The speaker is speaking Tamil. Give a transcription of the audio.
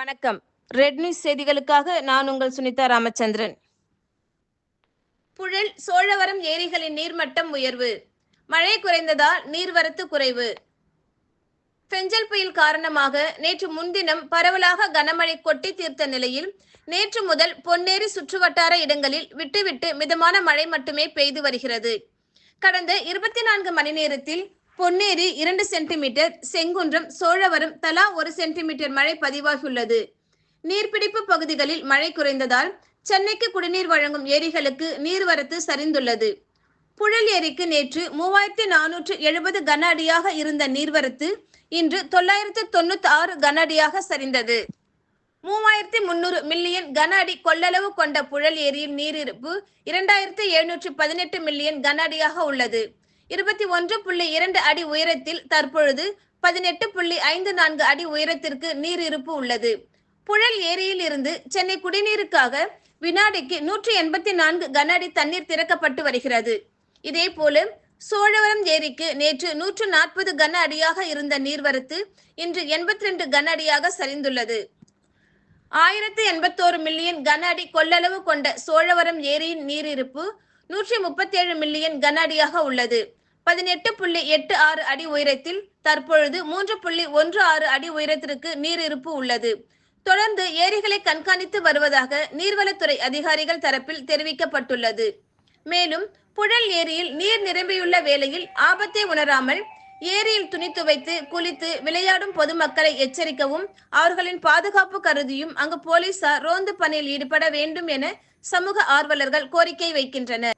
வணக்கம். ரெட் நியூஸ் செய்திகளுக்காக நான் உங்கள் சுனிதா ராமச்சந்திரன். புழல் சோழவரம் ஏரிகளின் நீர்மட்டம் உயர்வு. மழை குறைந்ததால் நீர்வரத்து குறைவு. பெஞ்சல் புயல் காரணமாக நேற்று முன்தினம் பரவலாக கனமழை கொட்டி தீர்த்த நிலையில் நேற்று முதல் பொன்னேரி சுற்றுவட்டார இடங்களில் விட்டுவிட்டு மிதமான மழை மட்டுமே பெய்து வருகிறது. கடந்த இருபத்தி நான்கு மணி நேரத்தில் பொன்னேரி இரண்டு சென்டிமீட்டர் செங்குன்றம் சோழவரம் தலா ஒரு சென்டிமீட்டர் மழை பதிவாகியுள்ளது. நீர்பிடிப்பு பகுதிகளில் மழை குறைந்ததால் சென்னைக்கு குடிநீர் வழங்கும் ஏரிகளுக்கு நீர்வரத்து சரிந்துள்ளது. புழல் ஏரிக்கு நேற்று மூவாயிரத்தி நானூற்று எழுபது கன அடியாக இருந்த நீர்வரத்து இன்று தொள்ளாயிரத்து தொண்ணூத்தி ஆறு கன அடியாக சரிந்தது. மூவாயிரத்தி முன்னூறு மில்லியன் கன அடி கொள்ளளவு கொண்ட புழல் ஏரியின் நீரிருப்பு இரண்டாயிரத்தி எழுநூற்று பதினெட்டு மில்லியன் கன அடியாக உள்ளது. இருபத்தி ஒன்று புள்ளி இரண்டு அடி உயரத்தில் தற்பொழுது பதினெட்டு புள்ளி ஐந்து நான்கு அடி உயரத்திற்கு நீர் இருப்பு உள்ளது. புழல் ஏரியில் இருந்து சென்னை குடிநீருக்காக வினாடிக்கு நூற்றி எண்பத்தி நான்கு கன அடி தண்ணீர் திறக்கப்பட்டு வருகிறது. இதேபோல சோழவரம் ஏரிக்கு நேற்று நூற்று நாற்பது கன அடியாக இருந்த நீர்வரத்து இன்று எண்பத்தி ரெண்டு கன அடியாக சரிந்துள்ளது. ஆயிரத்து எண்பத்தோரு மில்லியன் கன அடி கொள்ளளவு கொண்ட சோழவரம் ஏரியின் நீரிருப்பு நூற்றி முப்பத்தேழு மில்லியன் கன அடியாக உள்ளது. பதினெட்டு புள்ளி எட்டு ஆறு அடி உயரத்தில் தற்பொழுது மூன்று புள்ளி ஒன்று ஆறு அடி உயரத்திற்கு நீர் இருப்பு உள்ளது. தொடர்ந்து ஏரிகளை கண்காணித்து வருவதாக நீர்வளத்துறை அதிகாரிகள் தரப்பில் தெரிவிக்கப்பட்டுள்ளது. மேலும் புழல் ஏரியில் நீர் நிரம்பியுள்ள வேளையில் ஆபத்தை உணராமல் ஏரியில் துணி துவைத்து குளித்து விளையாடும் பொதுமக்களை எச்சரிக்கவும் அவர்களின் பாதுகாப்பு கருதியும் அங்கு போலீசார் ரோந்து பணியில் ஈடுபட வேண்டும் என சமூக ஆர்வலர்கள் கோரிக்கை வைக்கின்றனர்.